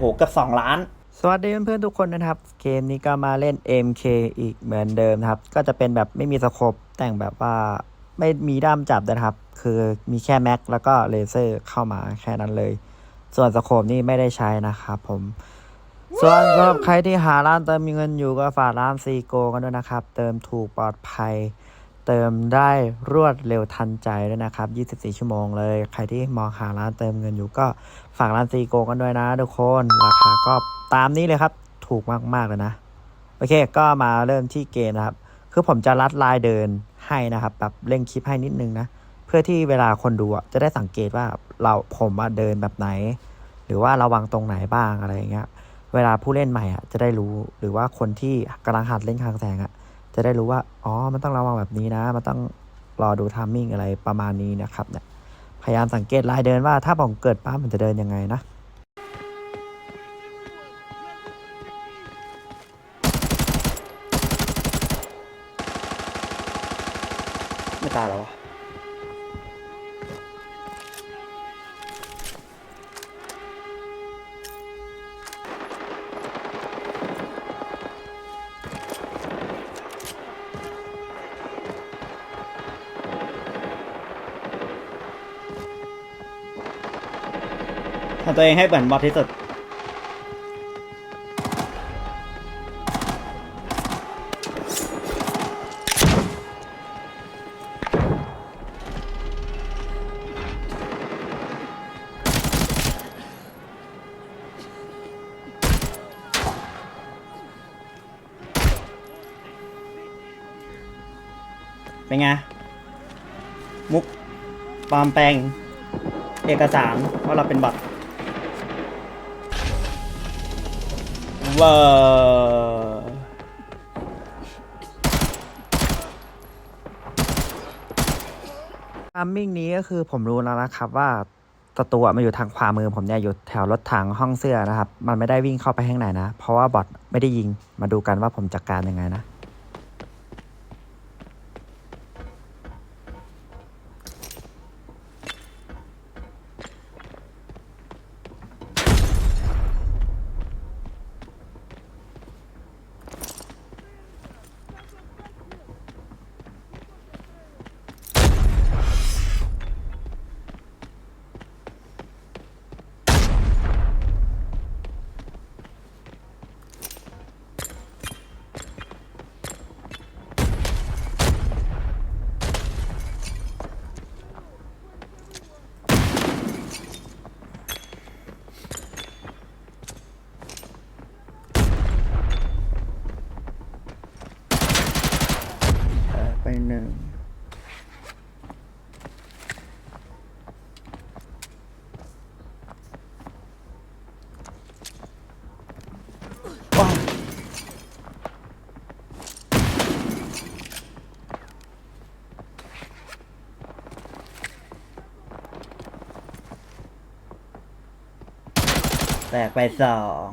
โหเกับสองล้าน สวัสดีเพื่อนๆทุกคนนะครับ เกมนี้ก็มาเล่น MK อีกเหมือนเดิมครับ ก็จะเป็นแบบไม่มีสโคปแต่งแบบว่าไม่มีด้ามจับนะครับ คือมีแค่แม็กแล้วก็เลเซอร์เข้ามาแค่นั้นเลย ส่วนสโคปนี่ไม่ได้ใช้นะครับผมส่วนสำหรับใครที่หาร้านเติมมีเงินอยู่ก็ฝากร้านซีโกกันด้วยนะครับ เติมถูกปลอดภัย เติมได้รวดเร็วทันใจด้วยนะครับ 24 ชั่วโมงเลย ใครที่มองหาร้านเติมเงินอยู่ก็ ฝากร้านซีโกกันด้วยนะทุกคนราคาก็ตามนี้เลยครับ ถูกมากๆเลยนะ โอเค ก็มาเริ่มที่เกมนะครับ คือผมจะรัดลายเดินให้นะครับแบบเร่งคลิปให้นิดนึงนะ เพื่อที่เวลาคนดูจะได้สังเกตว่าเราผมเดินแบบไหน หรือว่าระวังตรงไหนบ้างอะไรอย่างเงี้ยเวลาผู้เล่นใหม่อะจะได้รู้หรือว่าคนที่กำลังหัดเล่นคางแสงอะจะได้รู้ว่า อ๋อ มันต้องระวังแบบนี้นะ มันต้องรอดูทามมิ่งอะไรประมาณนี้นะครับเนี่ย พยายามสังเกตลายเดินว่าถ้าผมเกิดปั๊บมันจะเดินยังไงนะ ตัวเองให้เหมือนบอทที่สุดเป็นไง มุกปลอมแปลง เอกสารว่าเราเป็นบอท วอร์ทามมิ่งนี้ก็คือผมรู้แล้วนะครับว่าศัตรูอะมันอยู่ทางขวามือผมเนี่ยอยู่แถวรถถังห้องเสื้อนะครับ มันไม่ได้วิ่งเข้าไปข้างในนะ เพราะว่าบอทไม่ได้ยิงมาดูกันว่าผมจัดการยังไงนะ แตกไปสอง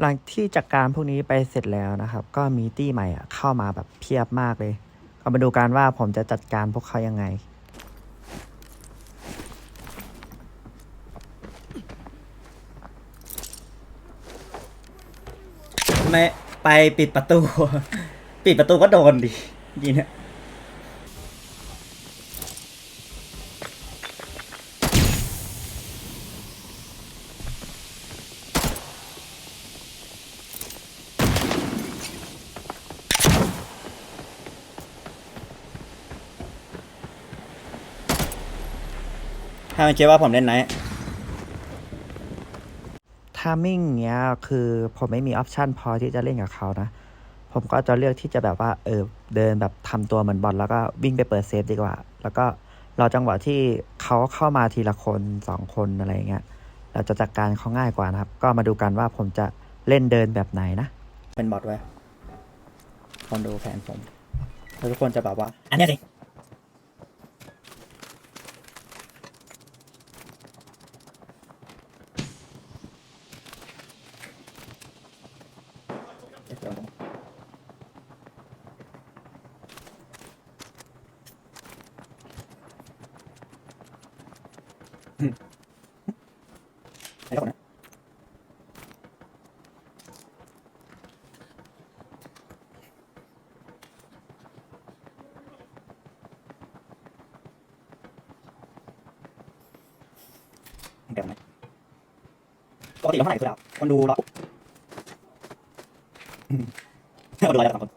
หลังที่จัดการพวกนี้ไปเสร็จแล้วนะครับ ก็มีตี้ใหม่อะเข้ามาแบบเพียบมากเลย ก็มาดูกันว่าผมจะจัดการพวกเขายังไง ไม่ไปปิดประตู ปิดประตูก็โดนดิยีเนี่ย มันคิดว่าผมเล่นไหนทามมิ่งเนี้ยคือผมไม่มีออปชันพอที่จะเล่นกับเขานะ ผมก็จะเลือกที่จะแบบว่าเออเดินแบบทำตัวเหมือนบอลแล้วก็วิ่งไปเปิดเซฟดีกว่า แล้วก็รอจังหวะที่เขาเข้ามาทีละคนสองคนอะไรอย่างเงี้ยเราจะจัดการเขาง่ายกว่านะครับ ก็มาดูกันว่าผมจะเล่นเดินแบบไหนนะ เป็นบอทไว้คนดูแผนผมแล้วทุกคนจะแบบว่า อันเนี้ยสิ เดี๋ยวไหมปกติเราเท่าไหร่คือเราคนดูร้อยอืมคนดูร้อยแล้วสองคน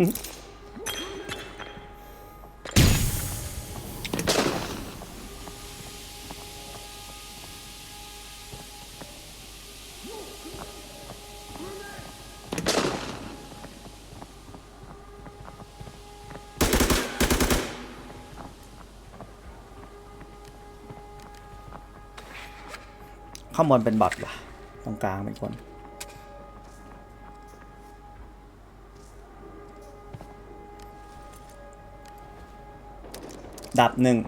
ข้างบนเป็นบอทเหรอตรงกลางเป็นคน ดับหนึ่ง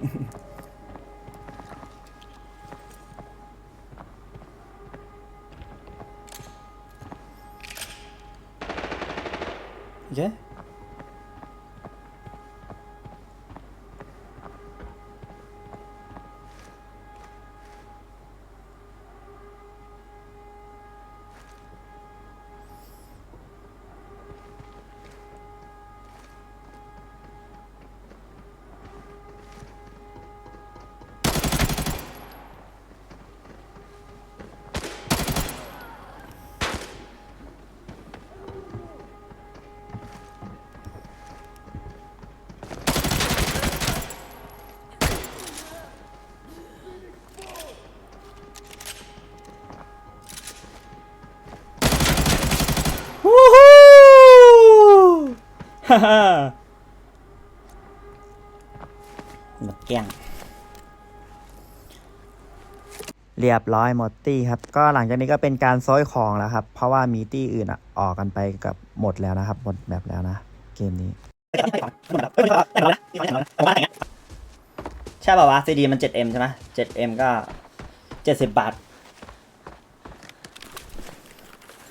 เย้ หมดแกล้งเรียบร้อยหมดตี้ครับ ก็หลังจากนี้ก็เป็นการซ้อยของแล้วครับ เพราะว่ามีตี้อื่นอะ ออกกันไปกับหมดแล้วนะครับ หมดแบบแล้วนะ เกมนี้ใช่ป่าววะซีดีมัน 7M ใช่ไหม 7M ก็ 70 บาท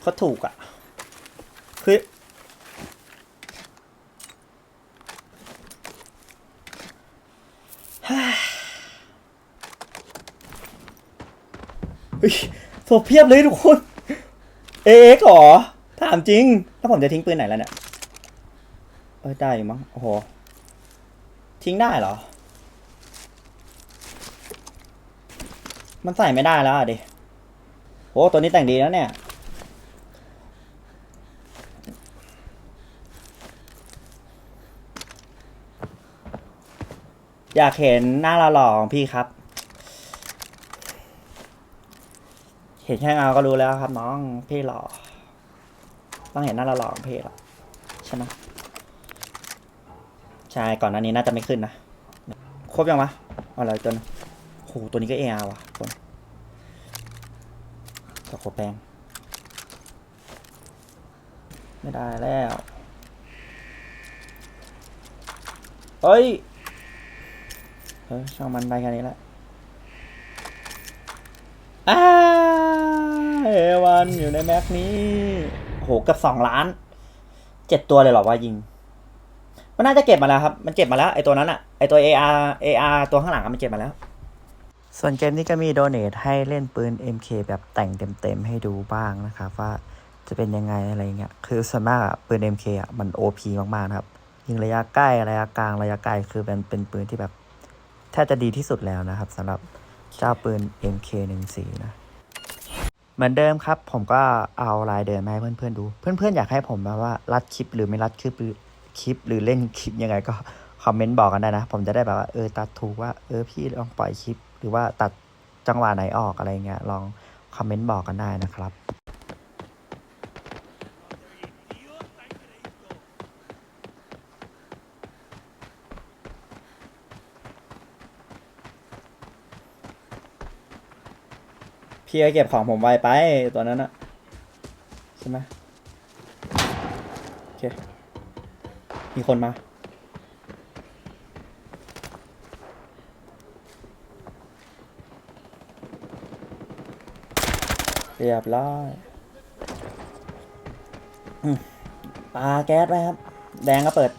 เขาถูกอะ คือ เฮ้ยโซเพียบเลยทุกคนเอ็กหรอ ถามจริง ถ้าผมจะทิ้งปืนไหนแล้วเนี่ย เออได้อยู่มั้ง โอ้โห ทิ้งได้เหรอ มันใส่ไม่ได้แล้วอะดิโอ้ตัวนี้แต่งดีแล้วเนี่ย อยากเห็นหน้าหล่อๆของพี่ครับ ห็นแค่เงาก็รู้แล้วครับน้องพี่หล่อต้องเห็นหน้าหล่อของพี่หรอใช่ไหมใช่ก่อนหน้านี้น่าจะไม่ขึ้นนะครบยังวะเอาอะไรตัวนึงโหตัวนี้ก็เออาว่ะคนตะโคแปงไม่ได้แล้วเฮ้ยเออช่างมันไปแค่นี้แหละอ้า เอวันอยู่ในแม็กนี้โหกับสองล้านเจ็ดตัวเลยเหรอว่ายิง มันน่าจะเก็บมาแล้วครับ มันเก็บมาแล้วไอตัวนั้นอะไอตัว AR AR ตัวข้างหลังมันเก็บมาแล้ว ส่วนเกมนี้ก็มีโดเนทให้เล่นปืน MK แบบแต่งเต็มๆให้ดูบ้างนะครับว่าจะเป็นยังไงอะไรเงี้ย คือส่วนมากปืน MK อะมัน OP มากๆนะครับ ยิงระยะใกล้ระยะกลางระยะไกลคือเป็นเป็นปืนที่แบบแทบจะดีที่สุดแล้วนะครับสำหรับเจ้าปืน MK14 นะ เหมือนเดิมครับ ผมก็เอาลายเดิมมาให้เพื่อนๆดู เพื่อนๆอยากให้ผมแบบว่ารัดคลิปหรือไม่รัดคลิปหรือคลิปหรือเล่นคลิปยังไงก็คอมเมนต์บอกกันได้นะ ผมจะได้แบบว่าเออตัดถูกว่าเออพี่ลองปล่อยคลิป หรือว่าตัดจังหวะไหนออกอะไรเงี้ยลองคอมเมนต์บอกกันได้นะครับ พี่ก็เก็บของผมไวไปตัวนั้นอะใช่ไหมโอเค มีคนมาเรียบร้อยอืมปาแก๊สไว้ครับ แดงก็เปิด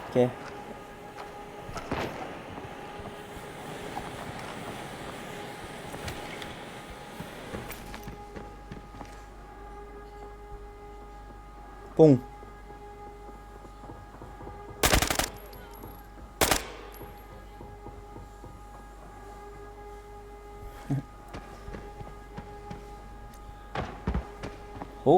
โอเค ปุ้งโอ้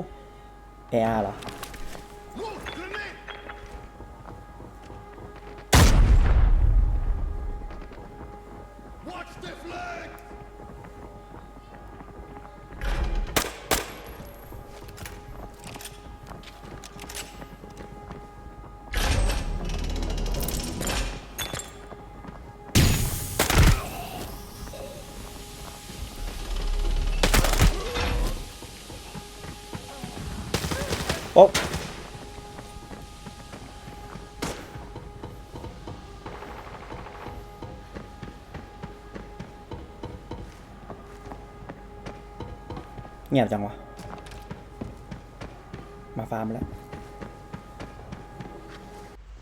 เงียบจังวะ มาฟาร์มแล้ว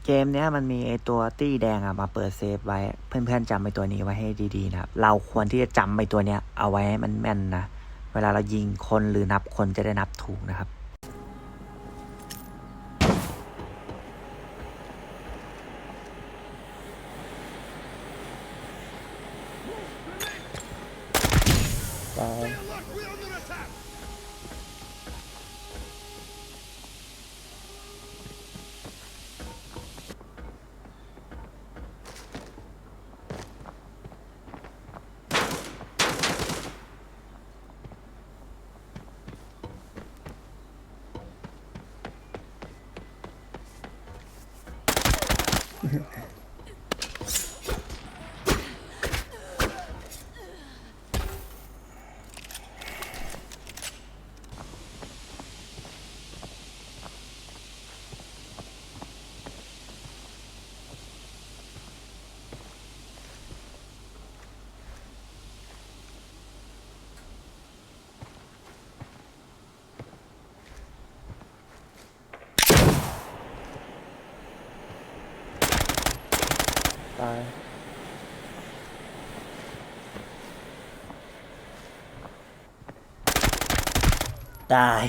เกมเนี้ยมันมีไอตัวตี้แดงอะมาเปิดเซฟไว้ เพื่อนๆจำไอตัวนี้ไว้ให้ดีๆนะครับ เราควรที่จะจำไอตัวเนี้ยเอาไว้ให้มันแม่นนะ เวลาเรายิงคนหรือนับคนจะได้นับถูกนะครับ ตายตาย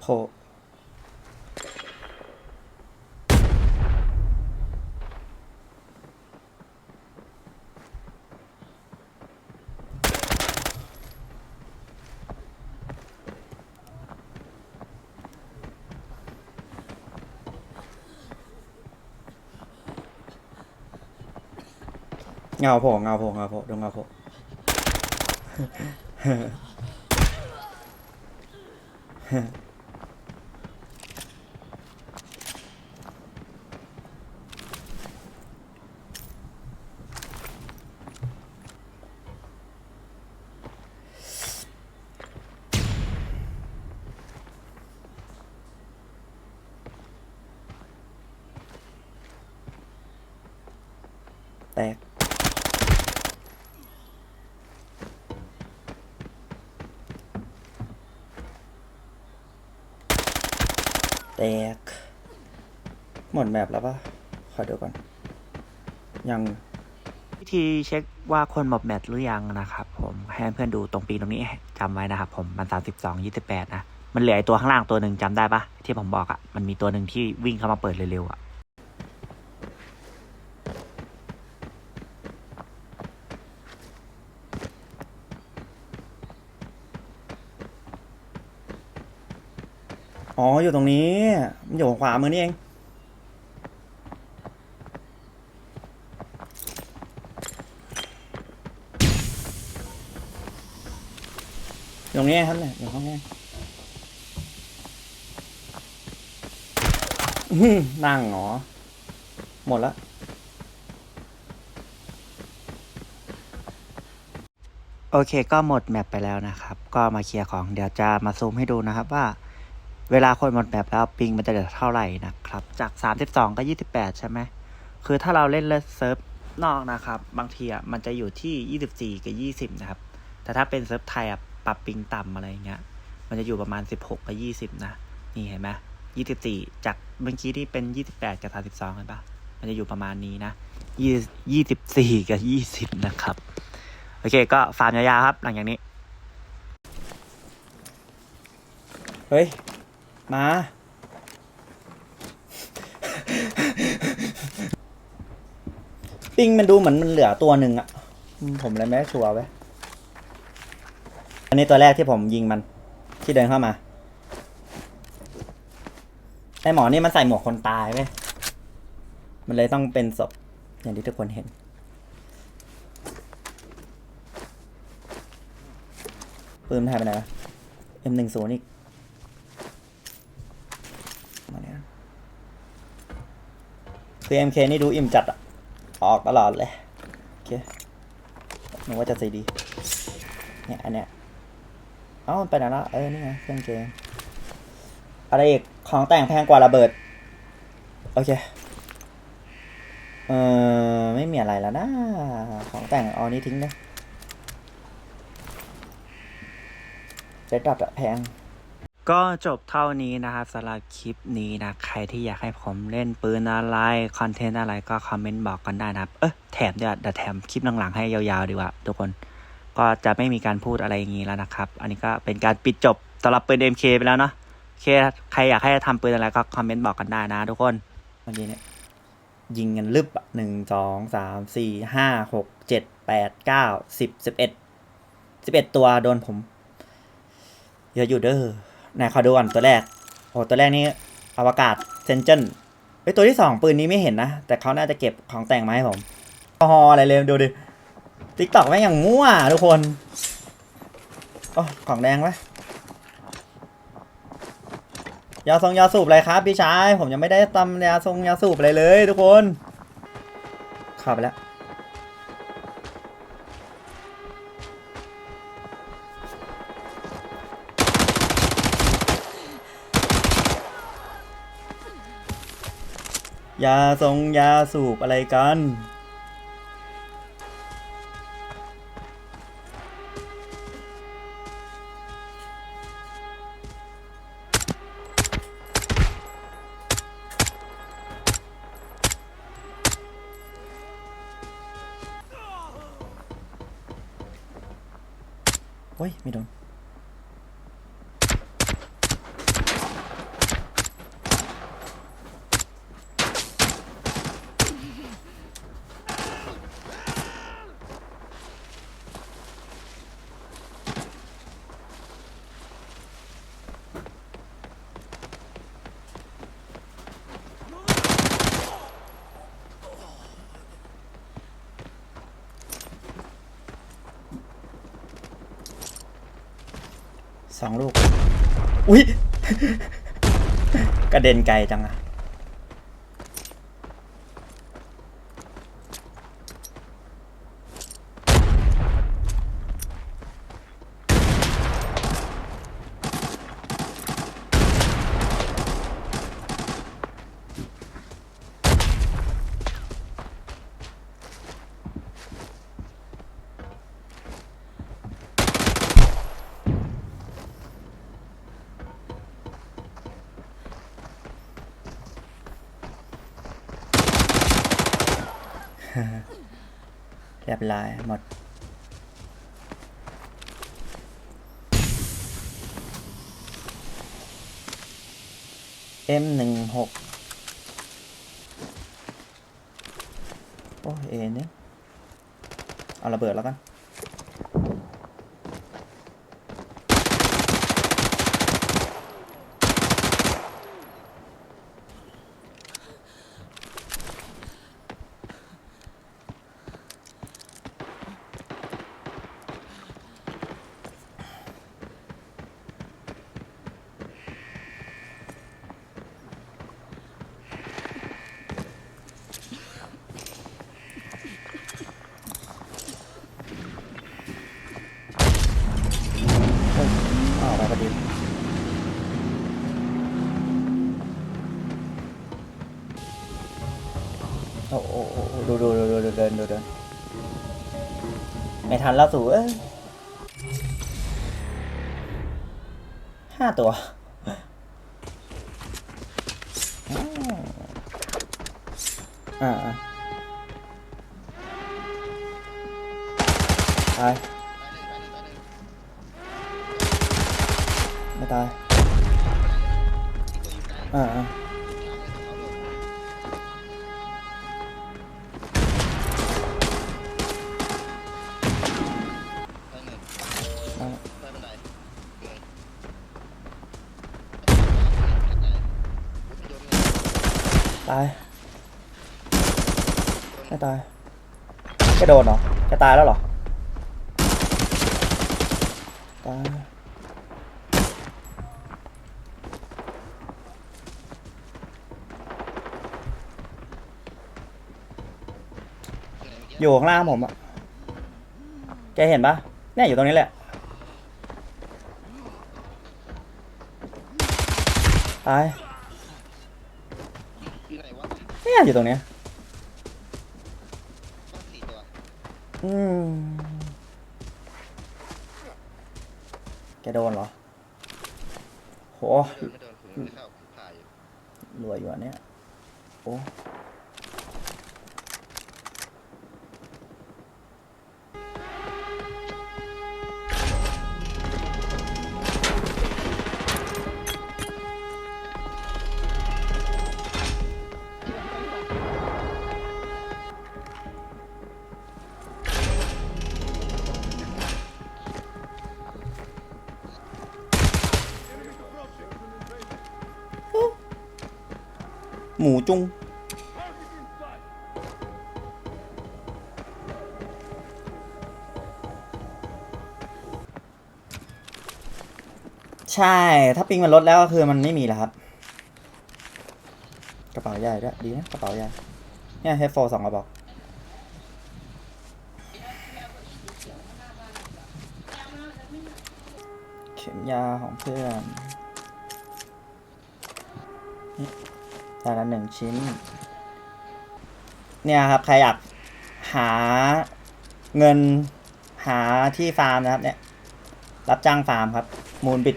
โผ เงาโผล่เงาโผล่เงาโผล่ดงเงาโผล่ แตก แตก หมดแบบแล้วปะขอดูก่อน ยัง วิธีเช็คว่าคนหมดแมตช์หรือยังนะครับผมให้เพื่อนดูตรงปีตรงนี้จำไว้นะครับผมมันสามสิบสองยี่สิบแปดนะ มันเหลือไอตัวข้างล่างตัวหนึ่งจำได้ปะที่ผมบอกอะ่ะ มันมีตัวหนึ่งที่วิ่งเข้ามาเปิดเร็วๆอะ่ะอ๋ออยู่ตรงนี้ มันอยู่ขวามือนี่เอง น อยู่ ตรงนี้ครับเนี่ยอยู่ห้องนี้นั่งเหรอ หมดละโอเคก็หมดแมปไปแล้วนะครับ ก็มาเคลียร์ของเดี๋ยวจะมาซูมให้ดูนะครับว่า เวลาคนหมดแมปแล้วปิงมันจะเหลือเท่าไหร่นะครับ จาก 32 ก็ 28 ใช่ไหมคือถ้าเราเล่นเล่นเซิร์ฟนอกนะครับ บางทีอะมันจะอยู่ที่ 24 กับ 20 นะครับ แต่ถ้าเป็นเซิร์ฟไทยอะ ปรับปิงต่ำอะไรเงี้ย มันจะอยู่ประมาณ 16กับ20 นะ นี่เห็นไหม24 จากเมื่อกี้ที่เป็น 28 กับ 32เห็นปะมันจะอยู่ประมาณนี้นะ20 24กับ 20 นะครับ โอเค ก็ฟาร์มยาวๆครับ หลังจากนี้ เฮ้ย มาปิงมันดูเหมือนมันเหลือตัวหนึ่งอะผมเลยไม่ชัวร์ไว้ย อันนี้ตัวแรกที่ผมยิงมันที่เดินเข้ามา ไอหมอนี่มันใส่หมวกคนตายเว้ย มันเลยต้องเป็นศพอย่างที่ทุกคนเห็น ปืนมันหายไปไหนวะ M10 อีกมาเนี่ยคือ MK นี่ดูอิ่มจัดอะออกตลอดเลย โอเคหนึกว่าจะใจดี เนี่ยอันเนี้ย เอ้ามันไปไหนละเออนี่ไงเครื่องเกมอะไรอีกของแต่งแพงกว่าระเบิด โอเค เออไม่มีอะไรแล้วนะ ของแต่งเอานี้ทิ้งนะเจ็ดดับอะแพงก็จบเท่านี้นะครับสำหรับคลิปนี้นะ ใครที่อยากให้ผมเล่นปืนอะไรคอนเทนต์อะไรก็คอมเมนต์บอกกันได้นะครับ เออแถมดี๋ยเดี๋ยวแถมคลิปหลังๆให้ยาวๆดีกว่าทุกคน ก็จะไม่มีการพูดอะไรอย่างนี้แล้วนะครับ อันนี้ก็เป็นการปิดจบสำหรับปืน MK ไปแล้วเนาะโอเคใครอยากให้ทำปืนอะไรก็คอมเมนต์บอกกันได้นะทุกคนเมื่อกี้เนี่ยยิงกันลึบหนึ่งสองสามสี่ห้าหกเจ็ดแปดเก้าสิบสิบเอ็ดสิบเอ็ดตัวโดนผม เยอะอยู่เด้อไหนขอดูก่อนตัวแรก โอ้ตัวแรกนี่อวกาศเซนเจนเฮ้ยตัวที่สองปืนนี้ไม่เห็นนะ แต่เขาน่าจะเก็บของแต่งมาให้ผมฮอล์อะไรเลยดูดิ ติ๊กตอกแม่งอย่างมั่วทุกคนโอ้ของแดงไหมยาทรงยาสูบอะไรครับพี่ชาย ผมยังไม่ได้ตำยาทรงยาสูบอะไรเลยทุกคนข้าไปแล้ว ยาทรงยาสูบอะไรกัน โอ้ สองลูก อุ้ยกระเด็นไกลจังอะ M หนึ่งหกโอ้เอเนี่ย เอาระเบิดแล้วกัน โดูดูดูดูดูเดินดูเดินไม่ทันแล้วสูเอ้ยห้าตัวอ้าวอ่าอ่าตายไม่ตายอ่า ตายไม่ตายแกโดนเหรอแกตายแล้วเหรอตายอยู่ข้างล่างผมอะแกเห็นปะเนี่ยอยู่ตรงนี้แหละ ตาย เนี่ยอยู่ตรงเนี้ยบ้านสี่ตัวอืมแกโดนเหรอ โหเดินไม่โดนผมไม่เข้าผมถ่ายอยู่ รวยอยู่อันเนี้ยโอ้ จุง ใช่ ถ้าปิงมันลดแล้วก็คือมันไม่มีแล้วครับ กระเป๋าใหญ่ด้วยดีนะกระเป๋าใหญ่เนี่ยเฮดโฟสองกระบอกเข็มยาของเพื่อน แต่ละหนึ่งชิ้น เนี่ยครับ ใครอยากหาเงินหาที่ฟาร์มนะครับ เนี่ย รับจ้างฟาร์มครับ มูลบิด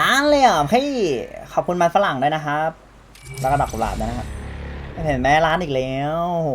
ล้านเลยอะพี่ขอบคุณมันฝรั่งด้วยนะครับ แล้วก็ดอกกุหลาบด้วยนะครับเห็นไหมร้านอีกแล้วโห